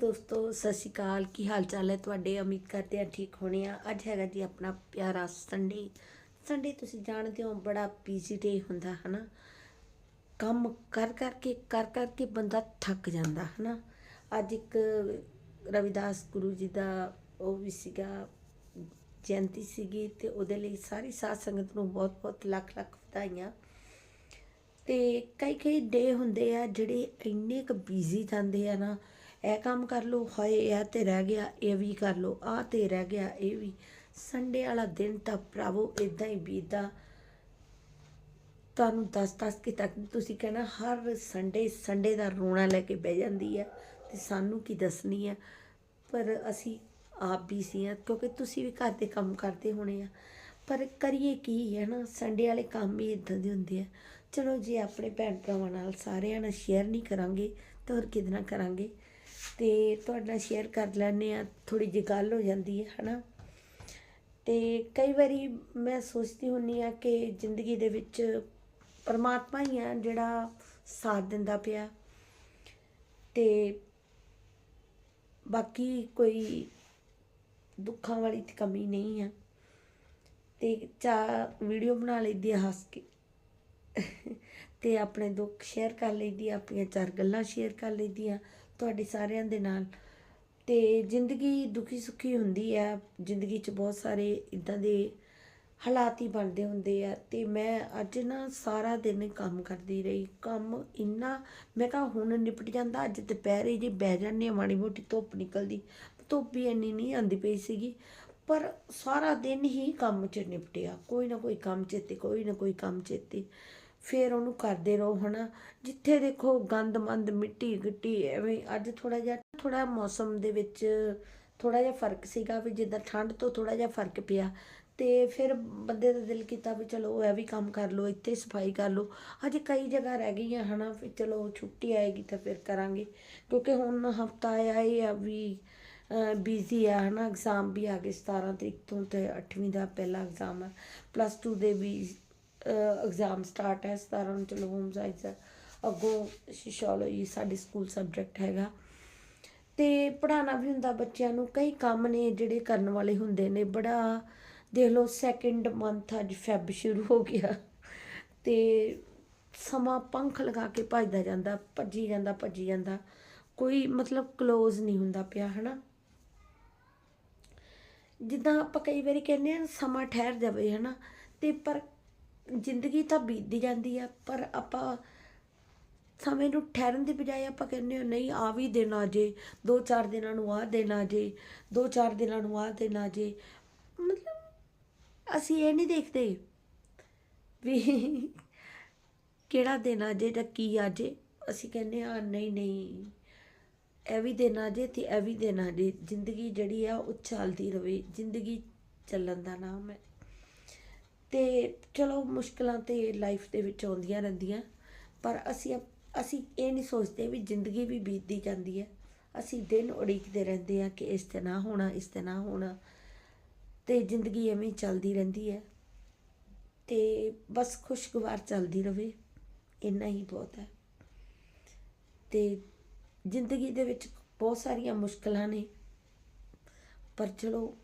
ਦੋਸਤੋ, ਸਤਿ ਸ਼੍ਰੀ ਅਕਾਲ। ਕੀ ਹਾਲ ਚਾਲ ਹੈ ਤੁਹਾਡੇ? ਉਮੀਦ ਕਰਦੇ ਆ ਠੀਕ ਹੋਣੇ ਆ। ਅੱਜ ਹੈਗਾ ਜੀ ਆਪਣਾ ਪਿਆਰਾ ਸੰਡੇ ਸੰਡੇ ਤੁਸੀਂ ਜਾਣਦੇ ਹੋ, ਬੜਾ ਬੀਜ਼ੀ ਡੇ ਹੁੰਦਾ, ਹਨਾ? ਕੰਮ ਕਰ ਕਰਕੇ ਕਰ ਕਰਕੇ ਬੰਦਾ ਥੱਕ ਜਾਂਦਾ, ਹਨਾ? ਅੱਜ ਇੱਕ ਰਵਿਦਾਸ ਗੁਰੂ ਜੀ ਦਾ ਉਹ ਵੀ ਸੀਗਾ, ਜਯੰਤੀ ਸੀਗੀ ਤੇ ਉਹਦੇ ਲਈ ਸਾਰੀ ਸਾਧ ਸੰਗਤ ਨੂੰ ਬਹੁਤ ਬਹੁਤ ਲੱਖ ਲੱਖ ਵਧਾਈਆਂ। ਤੇ ਕਈ ਕਈ ਡੇ ਹੁੰਦੇ ਆ ਜਿਹੜੇ ਇੰਨੇ ਕੁ ਬਿਜ਼ੀ ਜਾਂਦੇ ਆ ਨਾ ਇਹ ਕੰਮ ਕਰ ਲਓ, ਹਾਏ, ਇਹ ਤੇ ਰਹਿ ਗਿਆ, ਇਹ ਵੀ ਕਰ ਲਓ ਆ ਤੇ ਰਹਿ ਗਿਆ, ਇਹ ਵੀ। ਸੰਡੇ ਵਾਲਾ ਦਿਨ ਤਾਂ ਭਰਾਵੋ ਇਦਾਂ ਹੀ ਬੀਤਦਾ। ਤੁਹਾਨੂੰ ਦੱਸ ਦੱਸ ਕੇ ਤੱਕ ਤੁਸੀਂ ਕਹਿਣਾ, ਹਰ ਸੰਡੇ ਸੰਡੇ ਦਾ ਰੋਣਾ ਲੈ ਕੇ ਬਹਿ ਜਾਂਦੀ ਹੈ ਤੇ ਸਾਨੂੰ ਕੀ ਦੱਸਣੀ ਹੈ ਪਰ ਅਸੀਂ ਆਪ ਵੀ ਸੀ ਆ, ਕਿਉਂਕਿ ਤੁਸੀਂ ਵੀ ਘਰ ਦੇ ਕੰਮ ਕਰਦੇ ਹੋਣੇ ਆ। ਪਰ ਕਰੀਏ ਕੀ ਹੈ ਨਾ ਸੰਡੇ ਵਾਲੇ ਕੰਮ ਹੀ ਇਦਾਂ ਦੇ ਹੁੰਦੇ ਆ। ਚਲੋ ਜੇ ਆਪਣੇ ਭੈਣ ਭਰਾਵਾਂ ਨਾਲ ਸਾਰਿਆਂ ਨਾਲ ਸ਼ੇਅਰ ਨਹੀਂ ਕਰਾਂਗੇ, ਤਾਂ ਹੋਰ ਕਿਹਦੇ ਕਰਾਂਗੇ? ਤੇ ਤੁਹਾਡੇ ਨਾਲ ਸ਼ੇਅਰ ਕਰ ਲੈਂਦੇ ਆ ਥੋੜੀ ਜਿਹੀ ਗੱਲ ਹੋ ਜਾਂਦੀ ਹੈ, ਹਨਾ? ਤੇ ਕਈ ਵਾਰੀ ਮੈਂ ਸੋਚਦੀ ਹੁੰਨੀ ਆ ਕਿ ਜ਼ਿੰਦਗੀ ਦੇ ਵਿੱਚ ਪਰਮਾਤਮਾ ਹੀ ਆ ਜਿਹੜਾ ਸਾਥ ਦਿੰਦਾ ਪਿਆ। ਤੇ ਬਾਕੀ ਕੋਈ ਦੁੱਖਾਂ ਵਾਲੀ ਤੇ ਕਮੀ ਨਹੀਂ ਆ ਤੇ ਚਾ ਵੀਡੀਓ ਬਣਾ ਲਈਦੀ ਆ ਹੱਸ ਕੇ। ਤੇ ਆਪਣੇ ਦੁੱਖ ਸ਼ੇਅਰ ਕਰ ਲਈਦੀ ਆ ਆਪਣੀਆਂ ਚਾਰ ਗੱਲਾਂ ਸ਼ੇਅਰ ਕਰ ਲਈਦੀ ਆ ਤੁਹਾਡੇ ਸਾਰਿਆਂ ਦੇ ਨਾਲ। ਤੇ ਜ਼ਿੰਦਗੀ ਦੁਖੀ ਸੁਖੀ ਹੁੰਦੀ ਆ। ਜ਼ਿੰਦਗੀ 'ਚ ਬਹੁਤ ਸਾਰੇ ਇਦਾਂ ਦੇ ਹਾਲਾਤ ਹੀ ਬਣਦੇ ਹੁੰਦੇ ਆ। ਤੇ ਮੈਂ ਅੱਜ ਨਾ ਸਾਰਾ ਦਿਨ ਕੰਮ ਕਰਦੀ ਰਹੀ। ਕੰਮ ਇੰਨਾ, ਮੈਂ ਕਿਹਾ ਹੁਣ ਨਿਪਟ ਜਾਂਦਾ। ਅੱਜ ਦੁਪਹਿਰੇ ਜੇ ਬਹਿ ਜਾਂਦੇ ਆ, ਮਾੜੀ ਮੋਟੀ ਧੁੱਪ ਨਿਕਲਦੀ। ਧੁੱਪ ਵੀ ਇੰਨੀ ਨਹੀਂ ਆਂਦੀ ਪਈ ਸੀਗੀ। ਪਰ ਸਾਰਾ ਦਿਨ ਹੀ ਕੰਮ 'ਚ ਨਿਪਟਿਆ। ਕੋਈ ਨਾ ਕੋਈ ਕੰਮ ਚੇਤੇ ਕੋਈ ਨਾ ਕੋਈ ਕੰਮ ਚੇਤੇ ਫਿਰ ਉਹਨੂੰ ਕਰਦੇ ਰਹੋ, ਹਨਾ? ਜਿੱਥੇ ਦੇਖੋ ਗੰਦ ਮੰਦ, ਮਿੱਟੀ ਗਿੱਟੀ, ਐਵੇਂ ਅੱਜ ਥੋੜਾ ਜਿਹਾ ਥੋੜਾ ਮੌਸਮ ਦੇ ਵਿੱਚ ਥੋੜਾ ਜਿਹਾ ਫ਼ਰਕ ਸੀਗਾ ਵੀ ਜਿੱਦਾਂ ਠੰਡ ਤੋਂ ਥੋੜਾ ਜਿਹਾ ਫ਼ਰਕ ਪਿਆ। ਤੇ ਫਿਰ ਬੰਦੇ ਦਾ ਦਿਲ ਕੀਤਾ ਵੀ ਚਲੋ ਇਹ ਵੀ ਕੰਮ ਕਰ ਲਓ, ਇੱਥੇ ਸਫ਼ਾਈ ਕਰ ਲਓ। ਅਜੇ ਕਈ ਜਗ੍ਹਾ ਰਹਿ ਗਈਆਂ, ਹਨਾ? ਫਿਰ ਚਲੋ ਛੁੱਟੀ ਆਏਗੀ ਤਾਂ ਫਿਰ ਕਰਾਂਗੇ। ਕਿਉਂਕਿ ਹੁਣ ਹਫਤਾ ਆਇਆ ਇਹ ਆ ਵੀ ਬਿਜ਼ੀ ਆ, ਹਨਾ? ਐਗਜ਼ਾਮ ਵੀ ਆ ਗਏ 17 ਤਰੀਕ ਤੋਂ ਤੇ 8ਵੀਂ ਦਾ ਪਹਿਲਾ ਐਗਜ਼ਾਮ ਹੈ ਪਲੱਸ 2 ਦੇ ਵੀ ਐਗਜ਼ਾਮ ਸਟਾਰਟ ਹੈ 17 ਨੂੰ ਚਲੋ ਹੋਮ ਸਾਇੰਸ ਅੱਗੋਂ ਸੋਸ਼ੀਓਲੋਜੀ ਸਾਡੇ ਸਕੂਲ ਸਬਜੈਕਟ ਹੈਗਾ। ਤੇ ਪੜਾਉਣਾ ਵੀ ਹੁੰਦਾ ਬੱਚਿਆਂ ਨੂੰ, ਕਈ ਕੰਮ ਨੇ ਜਿਹੜੇ ਕਰਨ ਵਾਲੇ ਹੁੰਦੇ ਨੇ। ਬੜਾ ਦੇਖ ਲਓ ਸੈਕਿੰਡ ਮੰਥ ਅੱਜ ਫੈਬ ਸ਼ੁਰੂ ਹੋ ਗਿਆ। ਤੇ ਸਮਾਂ ਪੰਖ ਲਗਾ ਕੇ ਭੱਜਦਾ ਜਾਂਦਾ, ਭੱਜੀ ਜਾਂਦਾ ਭੱਜੀ ਜਾਂਦਾ। ਕੋਈ ਮਤਲਬ ক্লোਜ਼ ਨਹੀਂ ਹੁੰਦਾ ਪਿਆ, ਹਨਾ? ਜਿੱਦਾਂ ਆਪਾਂ ਕਈ ਵਾਰੀ ਕਹਿੰਦੇ ਆ ਸਮਾਂ ਠਹਿਰ ਜਾਵੇ, ਹਨਾ? ਤੇ ਪਰ ਜ਼ਿੰਦਗੀ ਤਾਂ ਬੀਤਦੀ ਜਾਂਦੀ ਆ, ਪਰ ਆਪਾਂ ਸਮੇਂ ਨੂੰ ਠਹਿਰਨ ਦੀ ਬਜਾਏ ਆਪਾਂ ਕਹਿੰਦੇ ਹਾਂ, ਨਹੀਂ ਆ ਵੀ ਦਿਨ ਆ ਜੇ, ਦੋ ਚਾਰ ਦਿਨਾਂ ਨੂੰ ਆ ਦੇਣਾ ਜੇ, ਦੋ ਚਾਰ ਦਿਨਾਂ ਨੂੰ ਆ ਦੇਣਾ ਜੇ। ਮਤਲਬ ਅਸੀਂ ਇਹ ਨਹੀਂ ਦੇਖਦੇ ਵੀ ਕਿਹੜਾ ਦਿਨ ਆ ਜੇ ਜਾਂ ਕੀ ਆ ਜੇ। ਅਸੀਂ ਕਹਿੰਦੇ ਹਾਂ, ਨਹੀਂ ਨਹੀਂ, ਇਹ ਵੀ ਦੇਣਾ ਜੇ ਤੇ ਇਹ ਵੀ ਦੇਣਾ ਜੇ। ਜ਼ਿੰਦਗੀ ਜਿਹੜੀ ਆ, ਉਹ ਚੱਲਦੀ ਰਵੇ। ਜ਼ਿੰਦਗੀ ਚੱਲਣ ਦਾ ਨਾਮ ਹੈ। ਤੇ ਚਲੋ ਮੁਸ਼ਕਲਾਂ ਤੇ ਲਾਈਫ ਦੇ ਵਿੱਚ ਆਉਂਦੀਆਂ ਰਹਿੰਦੀਆਂ, ਪਰ ਅਸੀਂ ਅਸੀਂ ਇਹ ਨਹੀਂ ਸੋਚਦੇ ਵੀ ਜ਼ਿੰਦਗੀ ਵੀ ਬੀਤਦੀ ਜਾਂਦੀ ਹੈ। ਅਸੀਂ ਦਿਨ ਉਡੀਕਦੇ ਰਹਿੰਦੇ ਆ ਕਿ ਇਸ ਤੇ ਨਾ ਹੋਣਾ, ਇਸ ਤੇ ਨਾ ਹੋਣਾ, ਤੇ ਜ਼ਿੰਦਗੀ ਐਵੇਂ ਚੱਲਦੀ ਰਹਿੰਦੀ ਹੈ। ਤੇ ਬਸ ਖੁਸ਼ਗਵਾਰ ਚੱਲਦੀ ਰਵੇ, ਇੰਨਾ ਹੀ ਬਹੁਤ ਹੈ। ਤੇ ਜ਼ਿੰਦਗੀ ਦੇ ਵਿੱਚ ਬਹੁਤ ਸਾਰੀਆਂ ਮੁਸ਼ਕਲਾਂ ਨੇ, ਪਰ ਚਲੋ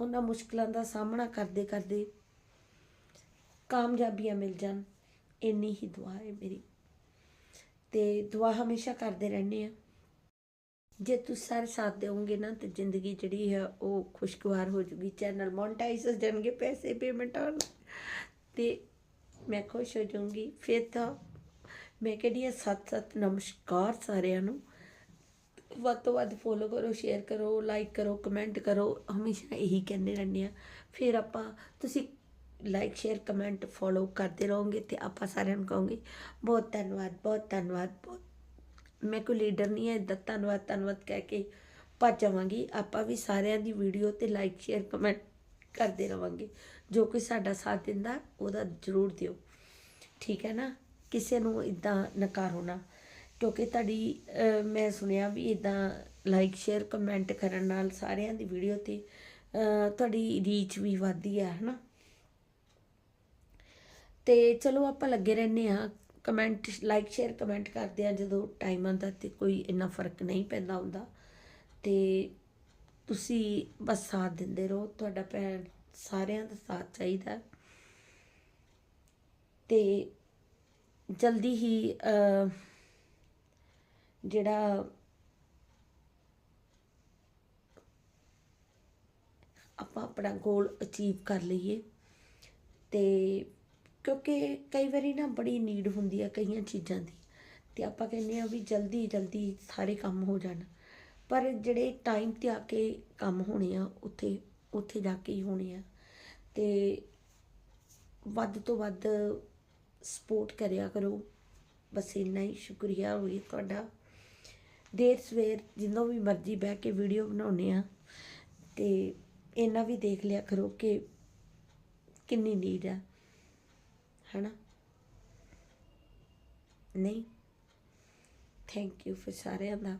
ਉਹਨਾਂ ਮੁਸ਼ਕਲਾਂ ਦਾ ਸਾਹਮਣਾ ਕਰਦੇ ਕਰਦੇ ਕਾਮਯਾਬੀਆਂ ਮਿਲ ਜਾਣ, ਇੰਨੀ ਹੀ ਦੁਆ ਹੈ ਮੇਰੀ। ਤੇ ਦੁਆ ਹਮੇਸ਼ਾ ਕਰਦੇ ਰਹਿੰਦੇ ਆ ਜੇ ਤੁਸੀਂ ਸਾਰੇ ਸਾਥ ਦੇਵੋਗੇ ਨਾ, ਤੇ ਜ਼ਿੰਦਗੀ ਜਿਹੜੀ ਹੈ, ਉਹ ਖੁਸ਼ਗਵਾਰ ਹੋ ਜੂਗੀ। ਚੈਨਲ ਮੋਨਟਾਈਜ਼ ਹੋ ਜਾਣਗੇ ਪੈਸੇ ਪੇਮੈਂਟ ਆਉਣ। ਤੇ ਮੈਂ ਖੁਸ਼ ਹੋ ਜਾਊਂਗੀ। ਫਿਰ ਤਾਂ ਮੈਂ ਕਹਿੰਦੀ ਹਾਂ ਸੱਤ ਸੱਤ ਨਮਸਕਾਰ ਸਾਰਿਆਂ ਨੂੰ। ਵੱਧ ਤੋਂ ਵੱਧ ਫੋਲੋ ਕਰੋ ਸ਼ੇਅਰ ਕਰੋ ਲਾਈਕ ਕਰੋ ਕਮੈਂਟ ਕਰੋ। ਹਮੇਸ਼ਾ ਇਹੀ ਕਹਿੰਦੇ ਰਹਿੰਦੇ ਆ ਫਿਰ ਆਪਾਂ, ਤੁਸੀਂ ਲਾਈਕ ਸ਼ੇਅਰ ਕਮੈਂਟ ਫੋਲੋ ਕਰਦੇ ਰਹੋਗੇ ਤੇ ਆਪਾਂ ਸਾਰਿਆਂ ਨੂੰ ਕਹਾਂਗੇ, ਬਹੁਤ ਧੰਨਵਾਦ ਬਹੁਤ ਧੰਨਵਾਦ, ਬਹੁਤ। ਮੈਂ ਕੋਈ ਲੀਡਰ ਨਹੀਂ ਹੈ ਇਦਾਂ ਧੰਨਵਾਦ ਧੰਨਵਾਦ ਕਹਿ ਕੇ ਭੱਜ ਜਾਵਾਂਗੀ। ਆਪਾਂ ਵੀ ਸਾਰਿਆਂ ਦੀ ਵੀਡੀਓ ਤੇ ਲਾਈਕ ਸ਼ੇਅਰ ਕਮੈਂਟ ਕਰਦੇ ਰਵਾਂਗੇ। ਜੋ ਕੋਈ ਸਾਡਾ ਸਾਥ ਦਿੰਦਾ, ਉਹਦਾ ਜ਼ਰੂਰ ਦਿਓ। ਠੀਕ ਹੈ ਨਾ? ਕਿਸੇ ਨੂੰ ਇਦਾਂ ਨਕਾਰ ਹੋਣਾ, ਕਿਉਂਕਿ ਤੁਹਾਡੀ ਮੈਂ ਸੁਣਿਆ ਵੀ ਇਦਾਂ ਲਾਈਕ ਸ਼ੇਅਰ ਕਮੈਂਟ ਕਰਨ ਨਾਲ ਸਾਰਿਆਂ ਦੀ ਵੀਡੀਓ ਤੇ ਤੁਹਾਡੀ ਰੀਚ ਵੀ ਵਧਦੀ ਹੈ, ਹਨਾ? ਤੇ ਚਲੋ ਆਪਾਂ ਲੱਗੇ ਰਹਿੰਦੇ ਆ ਕਮੈਂਟ ਲਾਈਕ ਸ਼ੇਅਰ ਕਮੈਂਟ ਕਰਦੇ ਆ ਜਦੋਂ ਟਾਈਮ ਆਉਂਦਾ ਤੇ ਕੋਈ ਇੰਨਾ ਫ਼ਰਕ ਨਹੀਂ ਪੈਂਦਾ ਹੁੰਦਾ। ਤੇ ਤੁਸੀਂ ਬਸ ਸਾਥ ਦਿੰਦੇ ਰਹੋ। ਤੁਹਾਡਾ ਭੈਣ ਸਾਰਿਆਂ ਦਾ ਸਾਥ ਚਾਹੀਦਾ ਤੇ ਜਲਦੀ ਹੀ ਜਿਹੜਾ ਆਪਾਂ ਆਪਣਾ ਗੋਲ ਅਚੀਵ ਕਰ ਲਈਏ। ਤੇ ਕਿਉਂਕਿ ਕਈ ਵਾਰੀ ਨਾ ਬੜੀ ਨੀਡ ਹੁੰਦੀ ਆ ਕਈਆਂ ਚੀਜ਼ਾਂ ਦੀ ਤੇ ਆਪਾਂ ਕਹਿੰਦੇ ਆ ਵੀ ਜਲਦੀ ਜਲਦੀ ਸਾਰੇ ਕੰਮ ਹੋ ਜਾਣ। ਪਰ ਜਿਹੜੇ ਟਾਈਮ ਤੇ ਆ ਕੇ ਕੰਮ ਹੋਣੇ ਆ, ਉੱਥੇ ਉੱਥੇ ਜਾ ਕੇ ਹੀ ਹੋਣੇ ਆ। ਤੇ ਵੱਧ ਤੋਂ ਵੱਧ ਸਪੋਰਟ ਕਰਿਆ ਕਰੋ। ਬਸ ਇੰਨਾ ਹੀ, ਸ਼ੁਕਰੀਆ ਹੋਈ ਤੁਹਾਡਾ। ਦੇਰ ਸਵੇਰ ਜਿੰਦੋਂ ਵੀ ਮਰਜ਼ੀ ਬਹਿ ਕੇ ਵੀਡੀਓ ਬਣਾਉਨੇ ਆ। ਤੇ ਇਹਨਾਂ ਵੀ ਦੇਖ ਲਿਆ ਕਰੋ ਕਿ ਕਿੰਨੀ ਨੀਡ ਆ। ਹਨਾ? ਨਹੀਂ। ਥੈਂਕ ਯੂ ਫਿਰ ਸਾਰਿਆਂ ਦਾ।